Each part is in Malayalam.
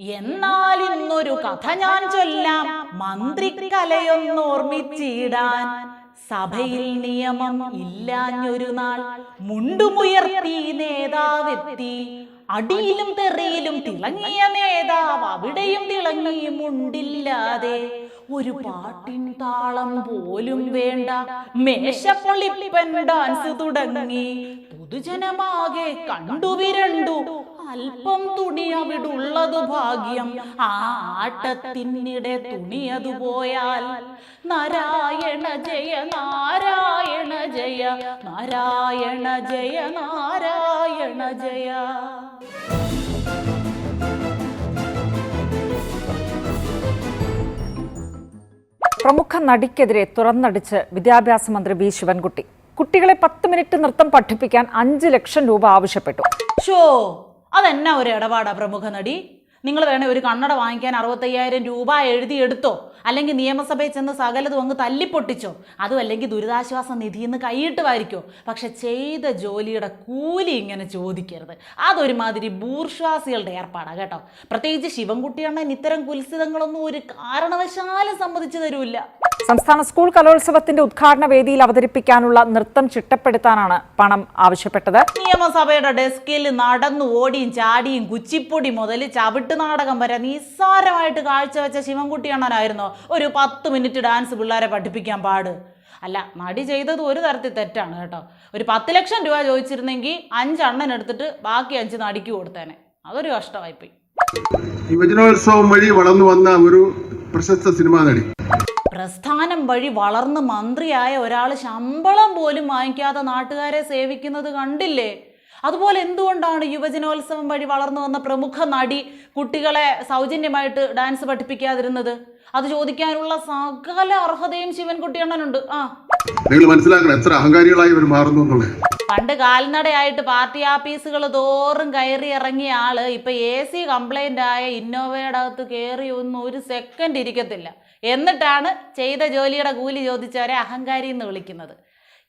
എന്നാൽ ഇന്നൊരു കഥ ഞാൻ ചൊല്ലാം. മന്ത്രിക്കലയൊന്നോർമ്മിച്ചിടാൻ സഭയിൽ നിയമം ഇല്ലാഞ്ഞൊരു നാൾ മുണ്ടുമുയർത്തി നേതാവെത്തി. അടിയിലും തെറിയിലും തിളങ്ങിയ നേതാവ് അവിടെയും തിളങ്ങി മുണ്ടില്ലാതെ. ഒരു പാട്ടിൻ താളം പോലും വേണ്ട. മേശപ്പൊളിപ്പൻ ഡാൻസ് തുടങ്ങി. പൊതുജനമാകെ കണ്ടുവിരണ്ടു അല്പം തുണി അവിടുള്ളത് ഭാഗ്യം. ആ ആട്ടത്തിനിടെ തുണിയതു പോയാൽ നാരായണ ജയ നാരായണ ജയ നാരായണ ജയ നാരായണ ജയ. പ്രമുഖ നടിക്കെതിരെ തുറന്നടിച്ച് വിദ്യാഭ്യാസ മന്ത്രി വി. ശിവൻകുട്ടി. കുട്ടികളെ പത്ത് മിനിറ്റ് നൃത്തം പഠിപ്പിക്കാൻ അഞ്ച് ലക്ഷം രൂപ ആവശ്യപ്പെട്ടു. ഷോ അതെന്നാ ഒരു ഇടപാടാ പ്രമുഖ നടി? നിങ്ങൾ വേണേ ഒരു കണ്ണട വാങ്ങിക്കാൻ അറുപത്തയ്യായിരം രൂപ എഴുതി എടുത്തോ? അല്ലെങ്കിൽ നിയമസഭയിൽ ചെന്ന് സകലതും അങ്ങ് തല്ലിപ്പൊട്ടിച്ചോ? അതും അല്ലെങ്കിൽ ദുരിതാശ്വാസ നിധിയിൽ നിന്ന് കൈയിട്ട് വാരിക്കോ പക്ഷെ ചെയ്ത ജോലിയുടെ കൂലി ഇങ്ങനെ ചോദിക്കരുത്. അതൊരുമാതിരി ബൂർഷ്വാസികളുടെ ഏർപ്പാടാണ് കേട്ടോ. പ്രത്യേകിച്ച് ശിവൻകുട്ടിയണ്ണൻ ഇത്തരം കുൽസിതങ്ങളൊന്നും ഒരു കാരണവശാലും സമ്മതിച്ചു തരൂല്ല സംസ്ഥാന സ്കൂൾ കലോത്സവത്തിന്റെ ഉദ്ഘാടന വേദിയിൽ അവതരിപ്പിക്കാനുള്ള നൃത്തം ചിട്ടപ്പെടുത്താനാണ് പണം ആവശ്യപ്പെട്ടത്. നിയമസഭയുടെ ഡെസ്കിൽ നടന്നു ഓടിയും ചാടിയും കുച്ചിപ്പൊടി മുതൽ ചവിട്ട് നാടകം വരെ നിസ്സാരമായിട്ട് കാഴ്ചവെച്ച ശിവൻകുട്ടി അണ്ണനായിരുന്നു. ഒരു പത്ത് മിനിറ്റ് ഡാൻസ് പിള്ളേരെ പഠിപ്പിക്കാൻ പാട്. അല്ല നടി ചെയ്തത് ഒരു തരത്തിൽ തെറ്റാണ് കേട്ടോ. ഒരു പത്ത് ലക്ഷം രൂപ ചോദിച്ചിരുന്നെങ്കിൽ അഞ്ച് അണ്ണൻ എടുത്തിട്ട് ബാക്കി അഞ്ച് നടിക്ക് കൊടുത്തേനെ. അതൊരു കഷ്ടമായിപ്പോയി. യുവജനോത്സവം വഴി വളർന്നു വന്ന ഒരു പ്രശസ്ത സിനിമാ നടി. പ്രസ്ഥാനം വഴി വളർന്ന് മന്ത്രിയായ ഒരാൾ ശമ്പളം പോലും വാങ്ങിക്കാതെ നാട്ടുകാരെ സേവിക്കുന്നത് കണ്ടില്ലേ? അതുപോലെ എന്തുകൊണ്ടാണ് യുവജനോത്സവം വഴി വളർന്നു വന്ന പ്രമുഖ നടി കുട്ടികളെ സൗജന്യമായിട്ട് ഡാൻസ് പഠിപ്പിക്കാതിരുന്നത്? അത് ചോദിക്കാനുള്ള സകല അർഹതയും ശിവൻകുട്ടിയണ്ണനുണ്ട്. ആ. നിങ്ങൾ മനസ്സിലാക്കണം എത്ര അഹങ്കാരികളായി ഇവർ മാറുന്നു എന്നുള്ളത്. പണ്ട് കാൽനടയായിട്ട് പാർട്ടി ആഫീസുകൾ തോറും കയറി ഇറങ്ങിയ ആൾ ഇപ്പൊ എ സി കംപ്ലൈന്റ് ആയ ഇന്നോവയുടെ അകത്ത് കയറി ഒന്നും ഒരു സെക്കൻഡ് ഇരിക്കത്തില്ല. എന്നിട്ടാണ് ചെയ്ത ജോലിയുടെ കൂലി ചോദിച്ചവരെ അഹങ്കാരി എന്ന് വിളിക്കുന്നത്.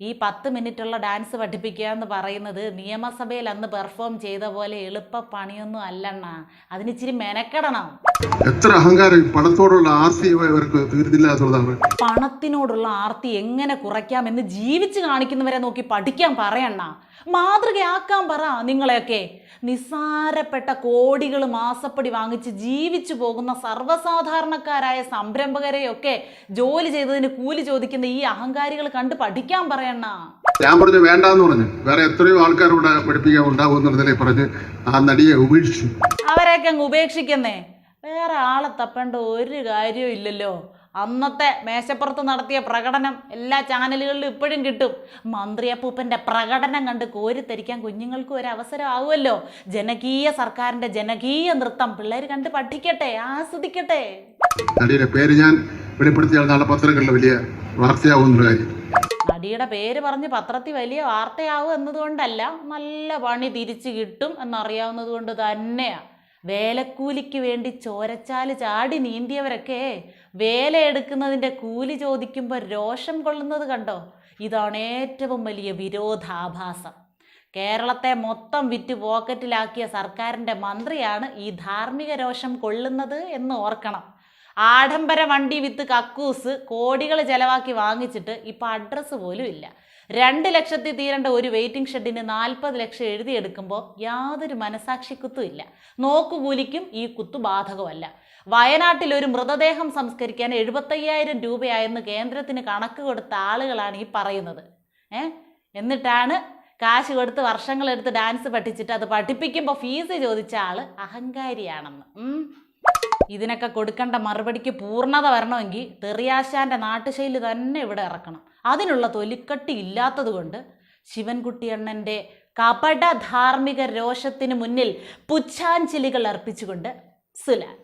ഈ പത്ത് മിനിറ്റുള്ള ഡാൻസ് പഠിപ്പിക്കുക എന്ന് പറയുന്നത് നിയമസഭയിൽ അന്ന് പെർഫോം ചെയ്ത പോലെ എളുപ്പ പണിയൊന്നും അല്ലണ്ണ. അതിനിച്ചിരി മെനക്കെടണം. എത്ര അഹങ്കാരം? പണത്തോടുള്ള ആർത്തി ഇവർക്ക് തീർന്നില്ല എന്നുള്ളതാണ്. പണത്തിനോടുള്ള ആർത്തി എങ്ങനെ കുറയ്ക്കാം എന്ന് ജീവിച്ച് കാണിക്കുന്നവരെ നോക്കി പഠിക്കാൻ പറയണ്ണ. മാതൃകയാക്കാൻ പറ നിങ്ങളെയൊക്കെ. നിസ്സാരപ്പെട്ട കോടികൾ മാസപ്പടി വാങ്ങിച്ച് ജീവിച്ചു പോകുന്ന സർവസാധാരണക്കാരായ സംരംഭകരെയൊക്കെ ജോലി ചെയ്തതിന് കൂലി ചോദിക്കുന്ന ഈ അഹങ്കാരികൾ കണ്ട് പഠിക്കാൻ പറയണ്ണ. ഞാൻ പറഞ്ഞു വേണ്ടെന്ന് പറഞ്ഞു. വേറെ എത്രയോ ആൾക്കാരോട് പഠിപ്പിക്കാൻ ഉണ്ടാവും എന്നുള്ളതിനെ പറഞ്ഞ് ആ നടിയെ ഉപേക്ഷിച്ചു. അവരെയൊക്കെ അങ്ങ് ഉപേക്ഷിക്കുന്നേ. വേറെ ആളെ തപ്പേണ്ട ഒരു കാര്യവും ഇല്ലല്ലോ. അന്നത്തെ മേശപ്പുറത്ത് നടത്തിയ പ്രകടനം എല്ലാ ചാനലുകളിലും ഇപ്പോഴും കിട്ടും. മന്ത്രിയപ്പൂപ്പന്റെ പ്രകടനം കണ്ട് കോരിത്തരിക്കാൻ കുഞ്ഞുങ്ങൾക്ക് ഒരു അവസരം ആവുമല്ലോ. ജനകീയ സർക്കാരിന്റെ ജനകീയ നൃത്തം പിള്ളേർ കണ്ട് പഠിക്കട്ടെ ആസ്വദിക്കട്ടെ. നടിയുടെ പേര് ഞാൻ വെളിപ്പെടുത്തിയാൽ നാളെ പത്രങ്ങളിൽ വലിയ വാർത്തയാവുന്ന കാര്യം. നടിയുടെ പേര് പറഞ്ഞ് പത്രത്തിൽ വലിയ വാർത്തയാവും എന്നതുകൊണ്ടല്ല നല്ല പണി തിരിച്ചു കിട്ടും എന്നറിയാവുന്നത് കൊണ്ട് തന്നെയാണ് വേലക്കൂലിക്ക് വേണ്ടി ചോരച്ചാൽ ചാടി നീന്തിയവരൊക്കെ വേല എടുക്കുന്നതിന്റെ കൂലി ചോദിക്കുമ്പോൾ രോഷം കൊള്ളുന്നത് കണ്ടോ? ഇതാണ് ഏറ്റവും വലിയ വിരോധാഭാസം. കേരളത്തെ മൊത്തം വിറ്റ് പോക്കറ്റിലാക്കിയ സർക്കാരിന്റെ മന്ത്രിയാണ് ഈ ധാർമ്മിക രോഷം കൊള്ളുന്നത് എന്ന് ഓർക്കണം. ആഡംബര വണ്ടി വിത്ത് കക്കൂസ് കോടികൾ ചെലവാക്കി വാങ്ങിച്ചിട്ട് ഇപ്പം അഡ്രസ്സ് പോലും ഇല്ല. രണ്ട് ലക്ഷത്തിൽ തീരേണ്ട ഒരു വെയിറ്റിംഗ് ഷെഡിന് നാൽപ്പത് ലക്ഷം എഴുതിയെടുക്കുമ്പോൾ യാതൊരു മനസാക്ഷിക്കുത്തും ഇല്ല. നോക്കുകൂലിക്കും ഈ കുത്തു ബാധകമല്ല. വയനാട്ടിൽ ഒരു മൃതദേഹം സംസ്കരിക്കാൻ എഴുപത്തയ്യായിരം രൂപയായെന്ന് കേന്ദ്രത്തിന് കണക്ക് കൊടുത്ത ആളുകളാണ് ഈ പറയുന്നത്. ഏ? എന്നിട്ടാണ് കാശ് കൊടുത്ത് വർഷങ്ങളെടുത്ത് ഡാൻസ് പഠിച്ചിട്ട് അത് പഠിപ്പിക്കുമ്പോൾ ഫീസ് ചോദിച്ച ആൾ അഹങ്കാരിയാണെന്ന്. ഇതിനൊക്കെ കൊടുക്കേണ്ട മറുപടിക്ക് പൂർണത വരണമെങ്കിൽ തെറിയാശാന്റെ നാട്ടുശൈലി തന്നെ ഇവിടെ ഇറക്കണം. അതിനുള്ള തൊലിക്കട്ടി ഇല്ലാത്തത് കൊണ്ട് ശിവൻകുട്ടിയണ്ണന്റെ കപട ധാർമ്മിക രോഷത്തിന് മുന്നിൽ പുച്ഛാഞ്ജലികൾ അർപ്പിച്ചുകൊണ്ട് സുലാൻ.